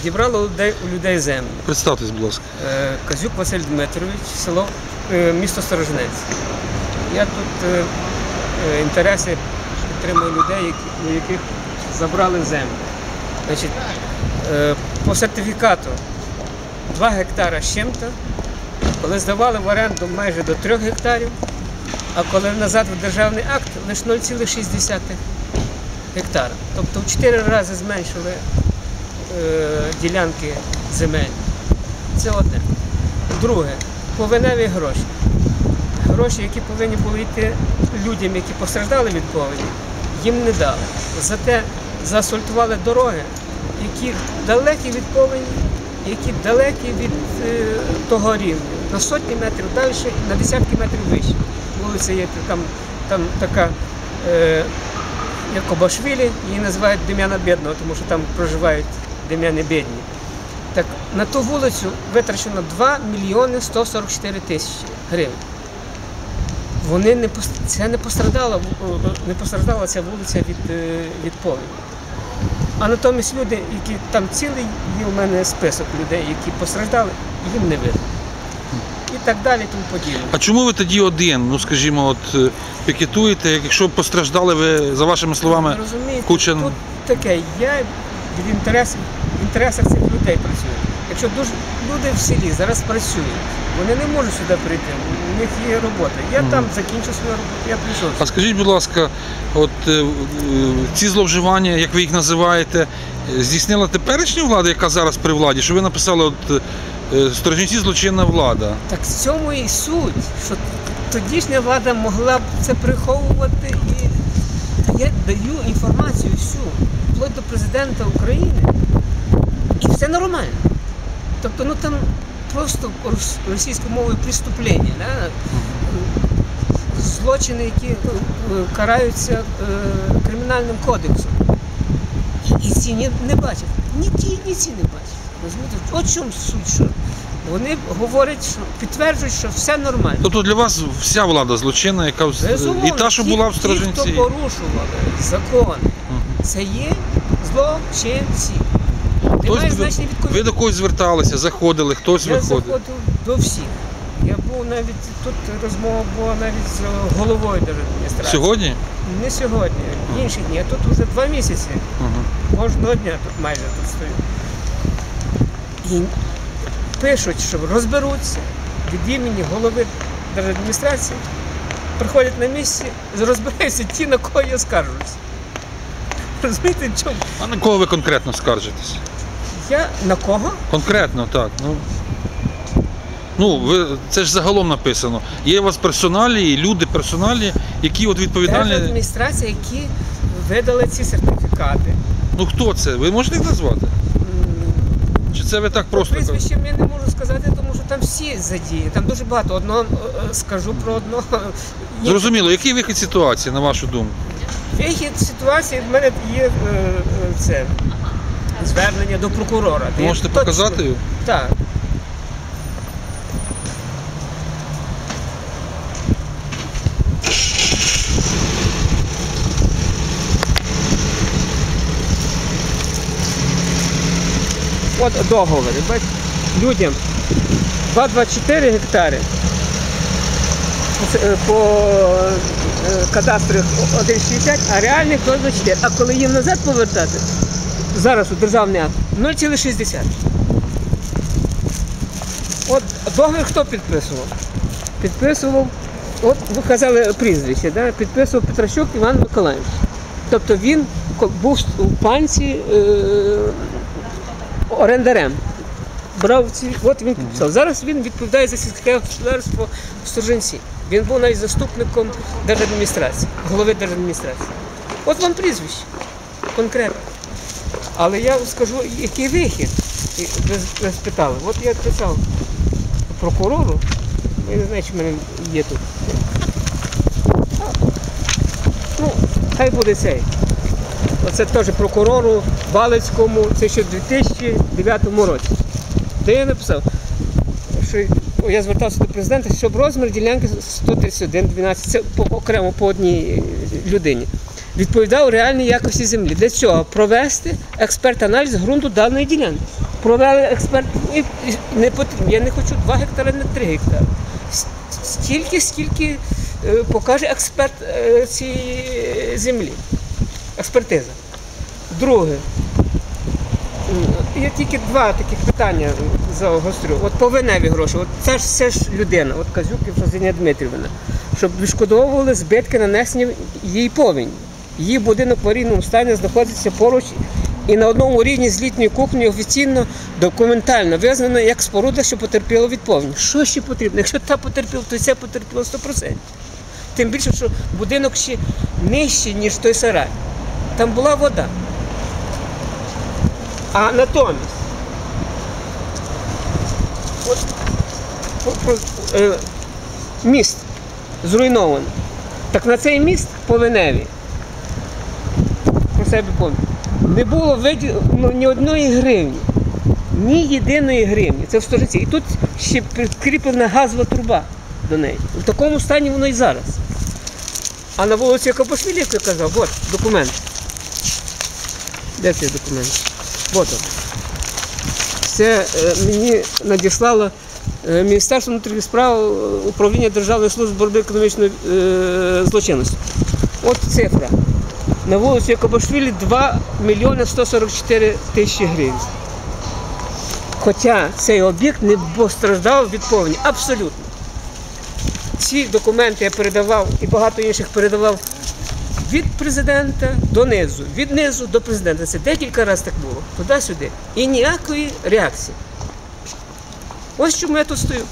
відібрало у людей, землю. Представтесь, будь ласка. Е, Казюк Василь Дмитрович, село, е, місто Сторожинець. Я тут е, інтереси підтримую людей, у яких забрали землю. Значить, по сертифікату 2 гектара з чим-то, коли здавали в оренду майже до 3 гектарів, а коли назад в державний акт лише 0,6 гектара. Тобто в 4 рази зменшили ділянки земель. Це одне. Друге, повеневі гроші. Гроші, які повинні були йти людям, які постраждали від повені, їм не дали. Зате заасфальтували дороги, які далекі від повені, які далекі від е, того рівня. На сотні метрів далі, на десятки метрів вище. Вулиця є там, там така, е, як Кобашвілі, її називають Дем'яна Бідного, тому що там проживають дем'яни бідні. Так на ту вулицю витрачено 2 мільйони 144 тисячі гривень. Вони не це не пострадала, не постраждала ця вулиця від, е, від повені. А натомість люди, які там цілий є у мене список людей, які постраждали, їм не видно. І так далі, тому подібне. А чому ви тоді один? Ну скажімо, от е, пікетуєте, якщо постраждали ви, за вашими словами, Розумієте, куча- тут таке, я в інтересах цих людей працюю. Якщо дуже люди в селі зараз працюють, вони не можуть сюди прийти, у них є робота. Я там закінчив свою роботу, я прийшов. А скажіть, будь ласка, от е, е, ці зловживання, як ви їх називаєте, е, здійснила теперішня влада, яка зараз при владі? Що ви написали, от е, сторожинці злочинна влада? Так в цьому і суть, що тодішня влада могла б це приховувати і я даю інформацію всю, вплоть до президента України, і все нормально. Тобто, ну там просто російською мовою преступлення, да? злочини, які е, караються е, кримінальним кодексом. І, і ці не, не бачать. Ні ті, ні ці не бачать. Розумієте? От чому суть, що вони говорять, що підтверджують, що все нормально. Тобто для вас вся влада злочинна, яка Безумовно, і та, що ті- була в Ті, Сторожинці. хто порушували закон, це є злочинці. Хтось Немає ви, значення від ви до когось зверталися, заходили, хтось Я виходив. заходив до всіх. Я був навіть тут розмова була навіть з головою держадміністрації. Сьогодні? Не сьогодні, інші дні. Я тут вже два місяці. Угу. Кожного дня тут майже тут стою. І пишуть, що розберуться від імені голови держадміністрації, приходять на місці, розбираються ті, на кого я скаржусь. Розумієте, в чому? А на кого ви конкретно скаржитесь? Я на кого? Конкретно, так. Ну, ну ви, це ж загалом написано. Є у вас персоналі, люди персоналі, які от відповідальні. Держадміністрація, які видали ці сертифікати. Ну хто це? Ви можете їх назвати? Чи це ви так просто? Прізвищем я не можу сказати, тому що там всі задіяні. Там дуже багато. Одного е, скажу про одного. Ні, Зрозуміло, який вихід ситуації, на вашу думку? Вихід ситуації в мене є е, е, це звернення до прокурора. Можете точно- показати його? Так. От договори. Людям 2,24 гектари по е, кадастру 1,60, а реальних 0,24. А коли їм назад повертати, зараз у державний акт 0,60. От договір хто підписував? Підписував, от ви казали прізвище, да? підписував Петращук Іван Миколаївич. Тобто він був у панці е, орендарем. Брав ці, от він підписав. Зараз він відповідає за сільське господарство в Сторжинці. Він був навіть заступником держадміністрації, голови держадміністрації. От вам прізвище конкретно. Але я скажу, який вихід. Ви, ви спитали. От я писав прокурору, я не знаю, чи в мене є тут. Ну, хай буде цей. Оце теж прокурору Балицькому, це ще в 2009 році. Де я написав, що я звертався до президента, щоб розмір ділянки 131, 12, це по, окремо по одній людині. Відповідав реальній якості землі. Для цього провести експерт-аналіз ґрунту даної ділянки. провели експерт. І не потрібно. Я не хочу 2 гектари, не 3 гектари. Стільки, скільки е, покаже експерт е, цієї землі. Експертиза. Друге. Я тільки два таких питання загострю. От по веневі гроші. От це ж все ж людина, от Казюк і Фразиня Дмитрівна. Щоб відшкодовували збитки, нанесені їй повінь. Її будинок в аварійному стані знаходиться поруч і на одному рівні з літньою кухнею офіційно документально визнано як споруда, що потерпіла від повені. Що ще потрібно? Якщо та потерпіла, то це потерпіло 100%. Тим більше, що будинок ще нижчий, ніж той сарай. Там була вода. А натомість, е, міст зруйнований. Так на цей міст повиневі про себе пам'ятаю, не було виділено ні одної гривні, ні єдиної гривні. Це в сторожиці. І тут ще прикріплена газова труба до неї. В такому стані воно і зараз. А на вулиці я казав, от документ. Де цей документ? Вот он. Це е, мені надіслало е, Міністерство внутрішніх справ е, управління Державної служби боротьби економічної злочинності. От цифра. На вулиці Кабашвілі 2 мільйони 144 тисячі гривень. Хоча цей об'єкт не постраждав від повені. Абсолютно. Ці документи я передавав і багато інших передавав від президента до низу, від низу до президента. Це декілька разів так було, туди-сюди. І ніякої реакції. Ось чому я тут стою.